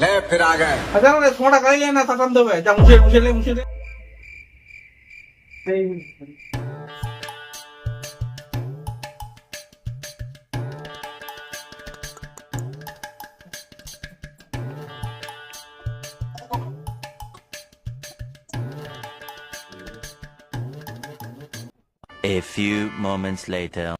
ले फिर आ गए। अच्छा उन्हें थोड़ा कर लेना था कंधे है जा मुझे मुझे ले मुझे ले। A few moments later.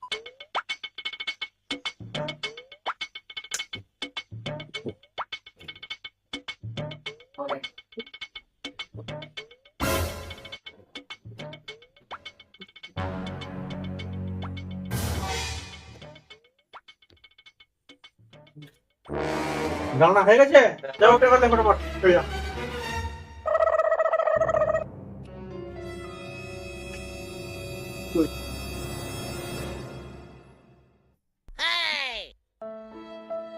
রান্না হয়ে গেছে? যাও ওকে করতে ফটাফট চলে কার্তিক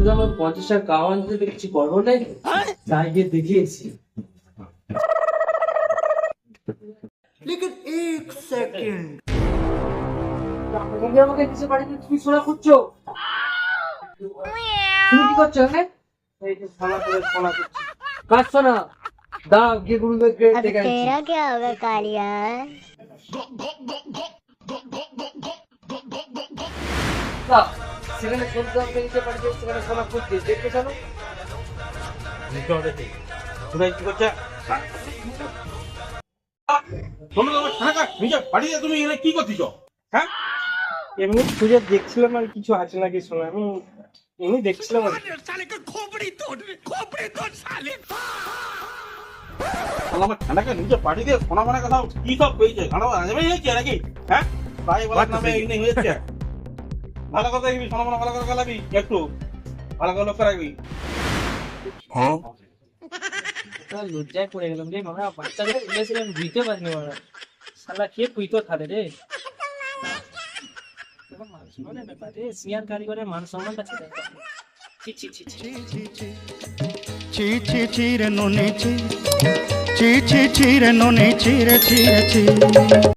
কিন্তু আমার পঞ্চাশ টাকা কাওয়ান দিতে কিছু করব নাই? তাই গিয়ে দেখিয়েছি। লেকিন এক সেকেন্ড। আমাকে নিচে বাড়িতে করছ তুমি কি করছ এখানে? এই যে দাও গিয়ে গুরুদের গ্রেড দেখে আসছি তেরা কে হবে দাও। সেখানে আমাকে নিতে পারবে সেখানে সোনা খুঁজছে দেখতে জানো নিতে হবে ঠিক কি করছে? শোনো তোমার টাকা নিজে বাড়িতে তুমি এখানে কি করতেছ? হ্যাঁ? এমনি খুঁজে দেখছিলাম আর কিছু আছে নাকি শোনা আমি এমনি দেখছিলাম আর শালা আমার ঠান্ডাকে নিজে পাঠিয়ে দিয়ে সোনা মোনা কথা কি সব পেয়েছে আজবে নাকি? হ্যাঁ? তাই বলার নামে হয়েছে। ভালো করে দেখবি সোনা ভালো করে গেলাবি একটু। ভালো করে লক্ষ্য রাখবি। হ্যাঁ? লজ্জায় পড়ে গেলাম রে মামা। বাচ্চাদের বলেছিলাম বুঝতে পারিনি মামা। শালা কে পুইতো থাকে রে? সিয়ার কারিগরের মান সম্মানটা ছিল ছি ছি ছি ছি ছি ছি। ছি ছি ছি রে ননে ছি। ছি ছি ছি রে ননে ছি রে ছি রে ছি।